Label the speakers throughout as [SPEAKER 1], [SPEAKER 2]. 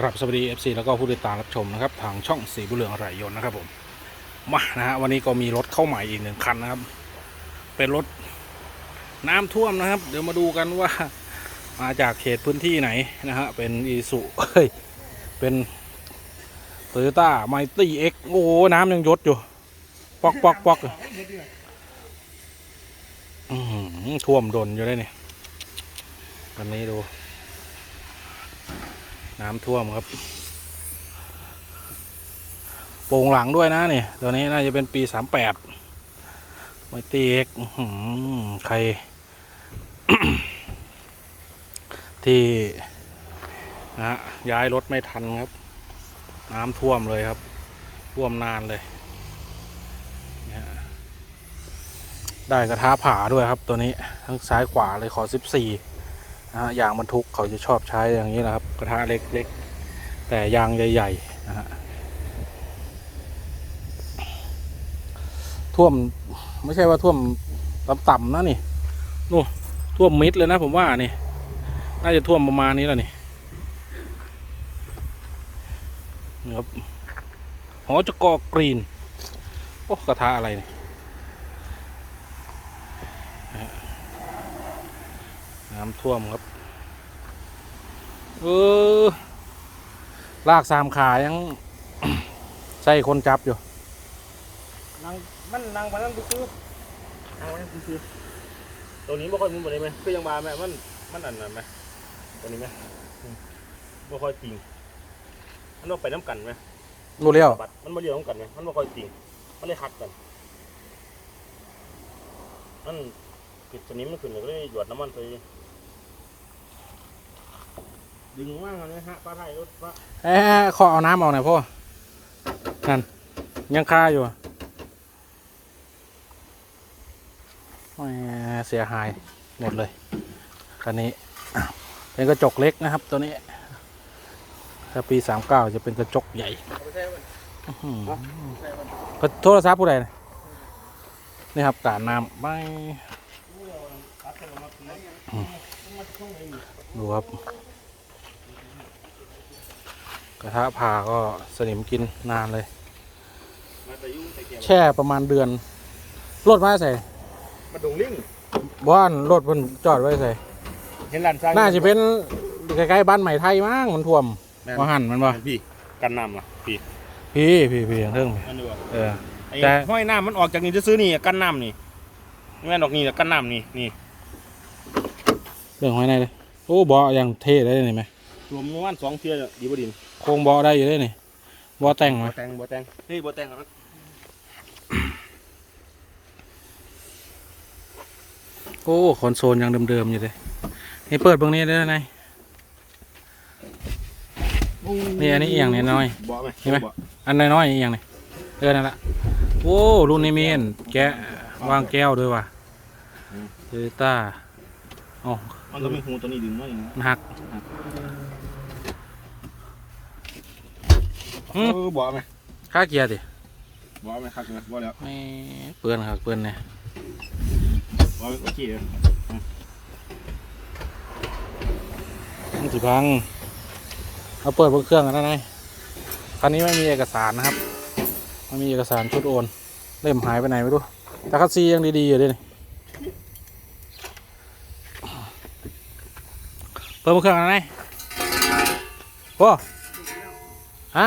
[SPEAKER 1] ครับสวัสดี FC แล้วก็ผู้ติดตามรับชมนะครับ ทางช่องสีบุเรืองไรยนนะครับผมมานะฮะวันนี้ก็มีรถเข้าใหม่อีกหนึ่งคันนะครับ เป็นรถน้ำท่วมนะครับ เดี๋ยวมาดูกันว่ามาจากเขตพื้นที่ไหนนะฮะเป็นอีสุเฮ้ยเป็นโตโยต้าไมตี้เอ็กโอ้โหน้ำยังยศอยู่ ปอกปอกปอกอื้อหือท่วมดนอยู่ได้เนี่ยวันนี้ดู น้ำท่วมครับ โป่งหลังด้วยนะนี่ตัวนี้น่าจะเป็นปีสามแปดไม่ตีเอ็กใคร ที่นะฮะย้ายรถไม่ทันครับ น้ำท่วมเลยครับ ท่วมนานเลย ได้กระทะผาด้วยครับตัวนี้ ทั้งซ้ายขวาเลยขอสิบสี่ นะฮะยางบรรทุกเขาจะชอบใช้อย่างนี้นะครับ กระทะเล็กๆ แต่ยางใหญ่ๆนะฮะท่วมไม่ใช่ว่าท่วมต่ำๆนะนี่นู่นท่วมมิดเลยนะผมว่านี่ น่าจะท่วมประมาณนี้แล้วนี่นี่ครับหอจกอกรีน โอ้กระทะอะไรนี่นะฮะ น้ำท่วมครับเออลากสามขายังใส่คนจับอยู่
[SPEAKER 2] นางมันนางมานั่งซื้อๆนางมานั่งซื้อๆตัวนี้บ่ค่อยมุนบ่ได้ไหมก็ยังมาแม่มันมันอันนั้นไหมตัวนี้ไหมอืมบ่ค่อยติงมันต้องไปน้ำกันไหม
[SPEAKER 1] รู้เลี้ยว
[SPEAKER 2] บัดมันมาเรียวน้ำกันไหมมันบ่ค่อยติงมันเลยหักกันมันปิดสนิมมันขึ้นเลยก็เลยหยดน้ำมันไป ดึงว่างเลยฮะป้าไทยรถป้า
[SPEAKER 1] เอ๊ะขอเอาน้ำออกหน่อยพ่อ นั่น ยังคาอยู่เสียหายหมดเลยคันนี้ เป็นกระจกเล็กนะครับ ตัวนี้ ถ้าปีสามเก้าจะเป็นกระจกใหญ่ก็โทรศัพท์ผู้ใดนะนี่ครับการน้ำไม่
[SPEAKER 2] ดูค
[SPEAKER 1] รับ กระทะผ่าก็สนิมกินนานเลย
[SPEAKER 2] มาแต่ยุ่งแต่เกี่ยว
[SPEAKER 1] แช่ประมาณเดือนรถมาใส่
[SPEAKER 2] มาดงลิง
[SPEAKER 1] บ้านรถมันจอดไว้ใส่
[SPEAKER 2] เห็นหลานสร้าง
[SPEAKER 1] น่าจะเป็นใกล้ๆบ้านใหม่ไทยมั้งมันท่วม
[SPEAKER 2] แม่น
[SPEAKER 1] มาหันมันบ่
[SPEAKER 2] พี่กันน้ำล่ะพี่
[SPEAKER 1] พี่พี่พี่อย่างเทิงพี่
[SPEAKER 2] อันนี้ว่า
[SPEAKER 1] เออ
[SPEAKER 2] ไอ้
[SPEAKER 1] แต่
[SPEAKER 2] ห้อยน้ำมันออกจากนี่จะซื้อนี่กันน้ำนี่แม่นออกนี่แล้วกันน้ำนี่นี่
[SPEAKER 1] เรื่องไว้ในเลยโอ้บออย่างเท่ได้นี่ไหม
[SPEAKER 2] รวมประมาณสองเทียร์ดีบดิน
[SPEAKER 1] โครงบอได้อยู่ได้นี่บอแต่งไหม
[SPEAKER 2] บ่แตงบ่แตงเฮ้ยบ่แตงครับ
[SPEAKER 1] โอ้คอนโซลยังเดิมๆอยู่เลยนี่เปิดบางนี้ได้ไหมนี่อันนี้อีกอย่างน้อย
[SPEAKER 2] บ่ไหม
[SPEAKER 1] เห็นไหม
[SPEAKER 2] บ่
[SPEAKER 1] อันน้อยๆอีกอย่างหนึงเออนั่นละโอ้รุ่นนี้มีอันแกะวางแก้วด้วยว่ะเตต้าอ๋อ
[SPEAKER 2] มันก็มีหูตัวนี้ดึงมาอย่างนี้
[SPEAKER 1] มันหัก
[SPEAKER 2] เออบ่ไหม
[SPEAKER 1] ค่าเกียร์ดิ
[SPEAKER 2] บ่ไหมครับบ่แล้ว
[SPEAKER 1] ไม่เปื้อนครับเปื้อนเนี่ย
[SPEAKER 2] บ่โอเคเลย
[SPEAKER 1] มันสิพังเอาเปิดบนเครื่องกันได้ไหมคันนี้ไม่มีเอกสารนะครับไม่มีเอกสารชุดโอนเล่มหายไปไหนไม่รู้แต่คัสซียังดีๆอยู่ด้วยนี่เปิดบนเครื่องกันได้ไหมโอ้ฮะ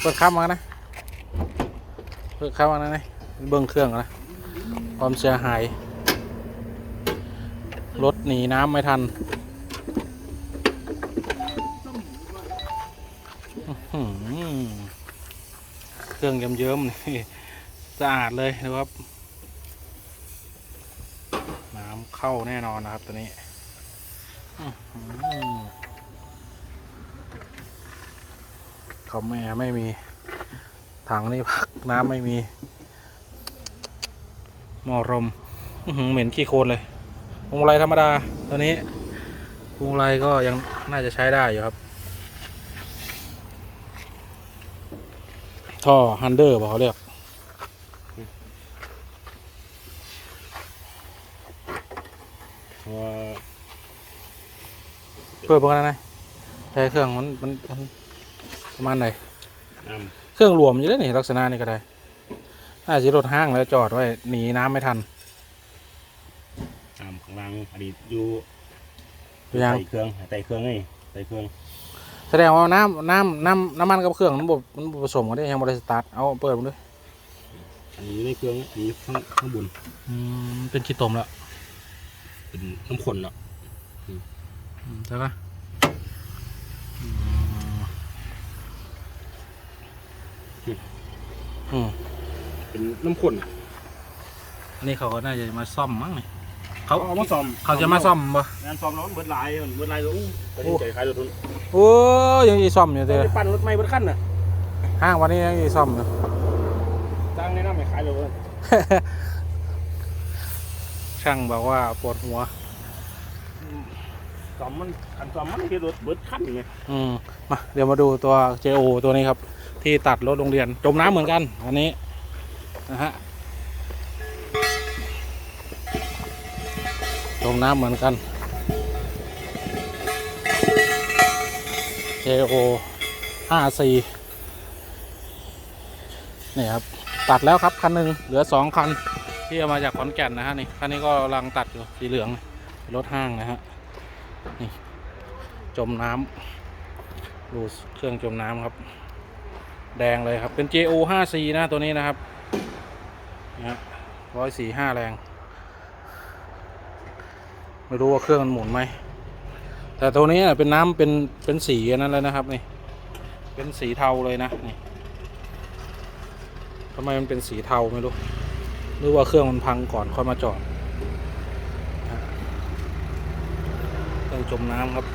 [SPEAKER 1] เปิดข้ามมากันนะ เปิดข้ามมากันนะเบิ้องเครื่องนะ ความเสียหาย รถหนีน้ำไม่ทันเครื่องเยิ้มๆนี่สะอาดเลยนะครับ น้ำเข้าแน่นอนนะครับตัวนี้อื้อหือ เขาแม่ไม่มี ถังนี่พักน้ำไม่มีหม้อลมเหม็นขี้โคลนเลยพวงมาลัยธรรมดาตัวนี้พวงมาลัยก็ยังน่าจะใช้ได้อยู่ครับ ท่อฮันเดอร์บอกเขาเรียก
[SPEAKER 2] ว่า
[SPEAKER 1] เปิดเบอร์กันนะใช้เครื่องมันมัน ประมาณไหน
[SPEAKER 2] น้
[SPEAKER 1] เครื่องรวมอยู่แล้วนี่ลักษณะนี่ก็ได้น่าจะรถห้างแล้วจอดไว้หนีน้ำไม่ทันำ
[SPEAKER 2] น้ำข้างล่างอันนี้อยู่
[SPEAKER 1] ยัง
[SPEAKER 2] ใส่เครื่องใส่เครื่องนี่ใส่เครื่อง
[SPEAKER 1] แสดงว่าน้ำน้ำน้ำน้ำมันกับเครื่องมันบมันบ่ผสมกันได้ยังบริสตาร์ทเอาเปิดมันด้วย
[SPEAKER 2] อันนี้อยู่ในเครื่องอันนี้ข้างข้างบน
[SPEAKER 1] อืมเป็นขี้ตมแล้ว
[SPEAKER 2] เป็นน้ำข้นเนาะ
[SPEAKER 1] อืมใช่ปะอืม อืม
[SPEAKER 2] เป็นน้ำข้น
[SPEAKER 1] อันนี้เขาก็น่าจะมาซ่อมมั้งนี่เขา
[SPEAKER 2] เอามาซ่อม
[SPEAKER 1] เขาจะมาซ่อมปะ
[SPEAKER 2] งานซ่อมแล้วมันเบิดลายมันเบิดลายก็อู้ตัดสินใจขายรถทุน
[SPEAKER 1] โอ้ยยังอีซ่อมอยู่
[SPEAKER 2] จะ
[SPEAKER 1] เด้อ
[SPEAKER 2] ปั่นรถไม่เบิดขั้นน่ะ
[SPEAKER 1] ห้างวันนี้ยังอีซ่อมอยู่
[SPEAKER 2] จ้างแนะนำให้ขายรถเลย
[SPEAKER 1] ช่างบอกว่าปวดหัว
[SPEAKER 2] ซ่อมมันคันซ่อมมันคือรถเบิดขั้นไง
[SPEAKER 1] อืมมาเดี๋ยวมาดูตัว JO ตัวนี้ครับ ที่ตัดรถโรงเรียน จมน้ำเหมือนกันอันนี้นะฮะจมน้ำเหมือนกัน JO ห้าสี่นี่ครับ ตัดแล้วครับ คันหนึ่งเหลือสองคัน ที่เอามาจากขอนแก่นนะฮะนี่คันนี้ก็กำลังตัดอยู่สีเหลืองรถห้างนะฮะนี่จมน้ำดูเครื่องจมน้ำครับ แดงเลยครับเป็น JO 5C นะตัวนี้นะครับนะร้อยสี่ห้าแรง ไม่รู้ว่าเครื่องมันหมุนไหม แต่ตัวนี้เป็นน้ำเป็นเป็นสีอันนั้นเลยนะครับนี่ เป็นสีเทาเลยนะนี่ทำไมมันเป็นสีเทาไม่รู้ หรือว่าเครื่องมันพังก่อนค่อยมาจอดเครื่องจมน้ำครับ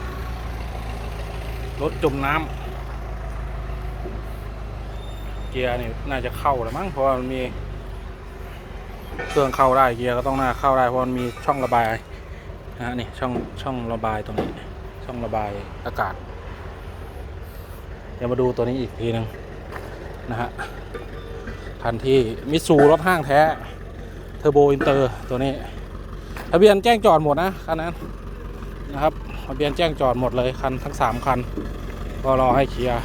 [SPEAKER 1] รถจมน้ำ เกียร์นี่น่าจะเข้าแล้วมั้งเพราะมันมี เครื่องเข้าได้เกียร์ก็ต้องน่าเข้าได้เพราะมันมีช่องระบายนะฮะนี่ช่องช่องระบายตรงนี้ ช่องระบายอากาศ เดี๋ยวมาดูตัวนี้อีกทีหนึ่งนะฮะคันที่มิสูรถห้างแท้เทอร์โบอินเตอร์ตัวนี้ทะเบียนแจ้งจอดหมดนะคันนั้นนะครับทะเบียนแจ้งจอดหมดเลยคันทั้งสามคัน ก็รอให้เคลียร์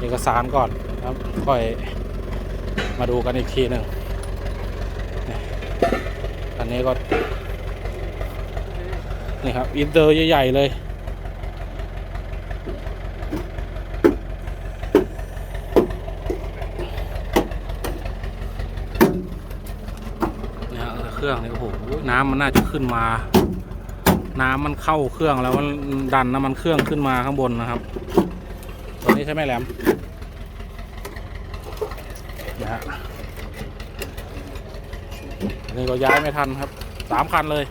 [SPEAKER 1] เอกสารก่อน ครับค่อยมาดูกันอีกทีหนึ่งอันนี้ก็ นี่ครับ อินเตอร์ใหญ่ ๆ เลยเนี่ยเอาแต่เครื่องนี่โอ้โหน้ำมันน่าจะขึ้นมา น้ำมันเข้าเครื่องแล้วมันดันน้ำมันเครื่องขึ้นมาข้างบนนะครับ ตัวนี้ใช่ไหมแหลมนะฮะ อันนี้ก็ย้ายไม่ทันครับสามคันเลย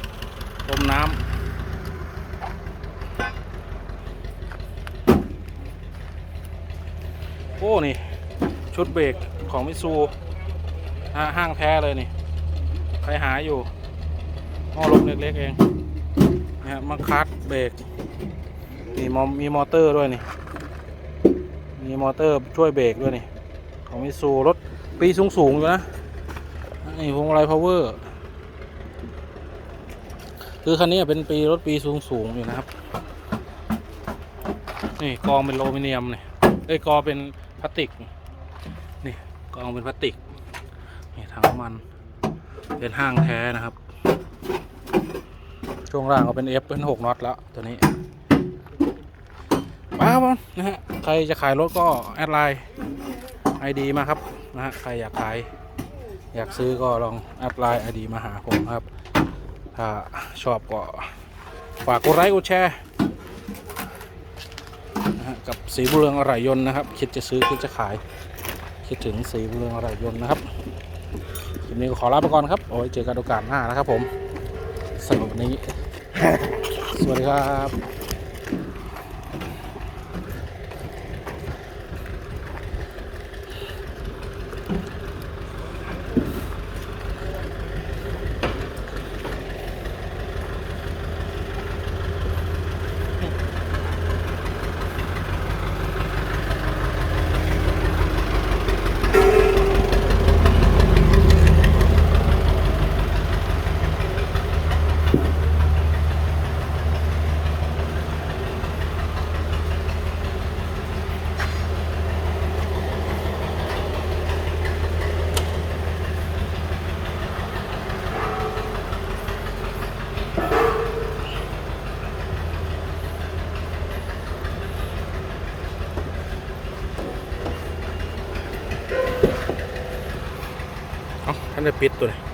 [SPEAKER 1] จมน้ำโอ้นี่ ชุดเบรกของมิซูห้างแท้เลยนี่ ใครหาอยู่หม้อลมเล็กๆเองนะฮะมาคัดเบรกนี่มอมีมอเตอร์ด้วยนี่ มีมอเตอร์ช่วยเบรกด้วยนี่ ของมิซูรถปีสูงๆอยู่นะ นี่พวงมาลัยพาวเวอร์คือคันนี้เป็นปีรถปีสูงสูงๆอยู่นะครับ นี่กองเป็นโลมิเนียมนี่เอ้ยกองเป็นพลาสติก นี่กองเป็นพลาสติก นี่ถังมัน เป็นห้างแท้นะครับ ช่วงล่างก็เป็น F เป็นหกน็อตแล้วตัวนี้มาครับผมนะฮะ ใครจะขายรถก็แอดไลน์ไอดีมาครับนะฮะ ใครอยากขาย อยากซื้อก็ลองแอดไลน์ไอดีมาหาผมครับ ถ้าชอบก็ฝากกดไลค์กดแชร์นะฮะกับสีบุเรืองอร่อยยนนะครับ คิดจะซื้อคิดจะขาย คิดถึงสีบุเรืองอร่อยยนนะครับคลิปนี้ก็ขอลาไปก่อนครับโอ้ยเจอกันโอกาสหน้านะครับผมสำหรับวันนี้ สวัสดีครับ ได้ปิดตัวนี้